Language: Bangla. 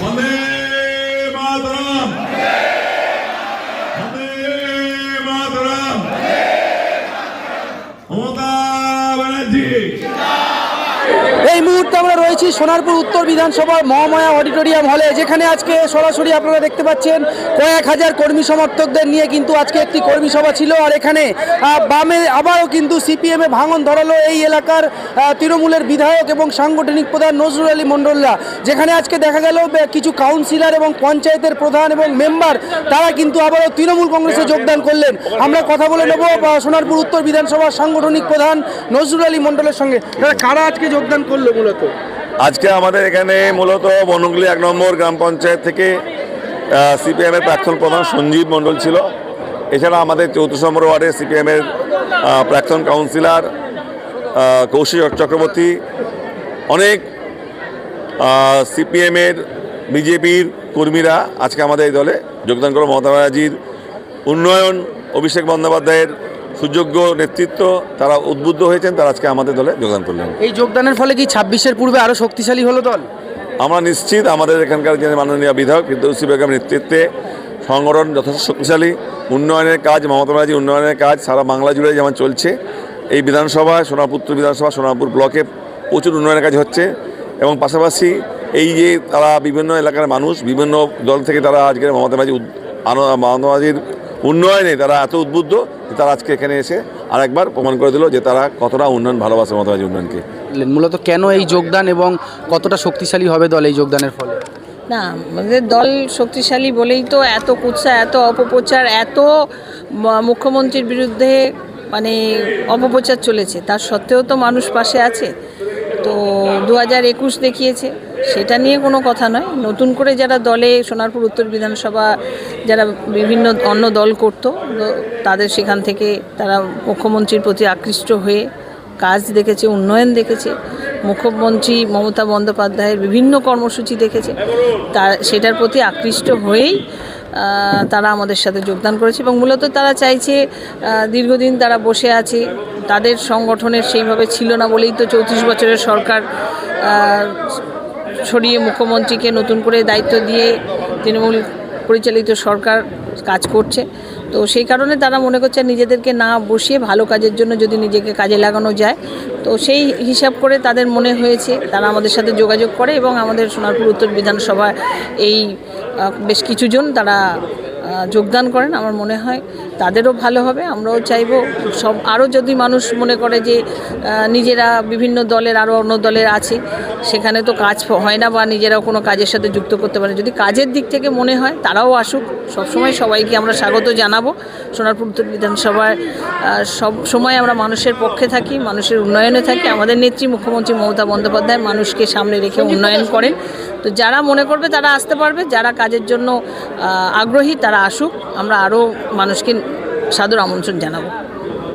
વંદે માતરમ. વંદે માતરમ. મમતા બેનર્જી. এই মুহূর্তে আমরা রয়েছি সোনারপুর উত্তর বিধানসভার মহামায়া অডিটোরিয়াম হলে, যেখানে আজকে সরাসরি আপনারা দেখতে পাচ্ছেন কয়েক হাজার কর্মী সমর্থকদের নিয়ে কিন্তু আজকে একটি কর্মী সভা ছিল, আর এখানে বামে আবারও কিন্তু সিপিএম ভাঙন ধরালো এই এলাকার তৃণমূলের বিধায়ক এবং সাংগঠনিক প্রধান নজরুল আলী মণ্ডলরা। যেখানে আজকে দেখা গেল কিছু কাউন্সিলর এবং পঞ্চায়েতের প্রধান এবং মেম্বার, তারা কিন্তু আবারও তৃণমূল কংগ্রেসে যোগদান করলেন। আমরা কথা বলে নেব সোনারপুর উত্তর বিধানসভার সাংগঠনিক প্রধান নজরুল আলী মণ্ডলের সঙ্গে। কারা আজকে যোগদান করল মূলত? আজকে আমাদের এখানে মূলত বনগুলি এক নম্বর গ্রাম পঞ্চায়েত থেকে সিপিএমের প্রাক্তন প্রধান সঞ্জীব মণ্ডল ছিল। এছাড়া আমাদের চৌত্রিশ নম্বর ওয়ার্ডে সিপিএমের প্রাক্তন কাউন্সিলর কৌশিক চক্রবর্তী, অনেক সিপিএমের বিজেপির কর্মীরা আজকে আমাদের এই দলে যোগদান করল। মমতা ব্যানার্জির উন্নয়ন, অভিষেক বন্দ্যোপাধ্যায়ের সুযোগ্য নেতৃত্ব তারা উদ্বুদ্ধ হয়েছেন তারা আজকে আমাদের দলে যোগদান করলেন। এই যোগদানের ফলে কি ছাব্বিশের পূর্বে আরও শক্তিশালী হলো দল? আমরা নিশ্চিত আমাদের এখানকার যে মাননীয় বিধায়ক ফিরদৌসি বেগম নেতৃত্বে সংগঠন যথেষ্ট শক্তিশালী উন্নয়নের কাজ মমতা ব্যানার্জি উন্নয়নের কাজ সারা বাংলা জুড়ে যেমন চলছে এই বিধানসভায় সোনারপুর বিধানসভা সোনাপুর ব্লকে প্রচুর উন্নয়নের কাজ হচ্ছে এবং পাশাপাশি এই যে তারা বিভিন্ন এলাকার মানুষ বিভিন্ন দল থেকে তারা আজকের মমতা ব্যানার্জি মমতা ব্যানার্জির উন্নয়নে তারা এত উদ্বুদ্ধ যে তারা আজকে এখানে এসে আরেকবার প্রমাণ করে দিল যে তারা কতটা উন্নয়ন ভালোবাসে ব্যানার্জি উন্নয়নকে। মূলত কেন এই যোগদান এবং কতটা শক্তিশালী হবে দল এই যোগদানের ফলে? না আমাদের দল শক্তিশালী বলেই তো এত কুৎসা এত অপপ্রচার এত মুখ্যমন্ত্রীর বিরুদ্ধে মানে অপপ্রচার চলেছে। তার সত্ত্বেও তো মানুষ পাশে আছে। তো দু হাজার একুশ দেখিয়েছে, সেটা নিয়ে কোনো কথা নয়। নতুন করে যারা দলে সোনারপুর উত্তর বিধানসভা যারা বিভিন্ন অন্য দল করত তাদের সেখান থেকে তারা মুখ্যমন্ত্রীর প্রতি আকৃষ্ট হয়ে কাজ দেখেছে, উন্নয়ন দেখেছে। মুখ্যমন্ত্রী মমতা বন্দ্যোপাধ্যায়ের বিভিন্ন কর্মসূচি দেখেছে। তার, সেটার প্রতি আকৃষ্ট হয়েই তারা আমাদের সাথে যোগদান করেছে এবং মূলত তারা চাইছে দীর্ঘদিন তারা বসে আছে। তাদের সংগঠনের সেইভাবে ছিল না বলেই তো চৌত্রিশ বছরের সরকার সরিয়ে মুখ্যমন্ত্রীকে নতুন করে দায়িত্ব দিয়ে তৃণমূল পরিচালিত সরকার কাজ করছে। তো সেই কারণে তারা মনে করছে নিজেদেরকে না বসিয়ে ভালো কাজের জন্য যদি নিজেকে কাজে লাগানো যায় তো সেই হিসাব করে তাদের মনে হয়েছে, তারা আমাদের সাথে যোগাযোগ করে এবং আমাদের সোনারপুর উত্তর বিধানসভায় এই বেশ কিছুজন তারা যোগদান করেন আমার মনে হয় তাদেরও ভালো হবে। আমরাও চাইব সব আরও যদি মানুষ মনে করে যে নিজেরা বিভিন্ন দলের আরও অন্য দলের আছে সেখানে তো কাজ হয় না বা নিজেরাও কোনো কাজের সাথে যুক্ত করতে পারে। যদি কাজের দিক থেকে মনে হয় তারাও আসুক। সবসময় সবাইকে আমরা স্বাগত জানাব। সোনারপুর উত্তর বিধানসভায় সব সময় আমরা মানুষের পক্ষে থাকি মানুষের উন্নয়নে থাকি। আমাদের নেত্রী মুখ্যমন্ত্রী মমতা বন্দ্যোপাধ্যায় মানুষকে সামনে রেখে উন্নয়ন করেন। তো যারা মনে করবে তারা আসতে পারবে। যারা কাজের জন্য আগ্রহী তারা আসুক আমরা আরও মানুষকে সাদর আমন্ত্রণ জানাব।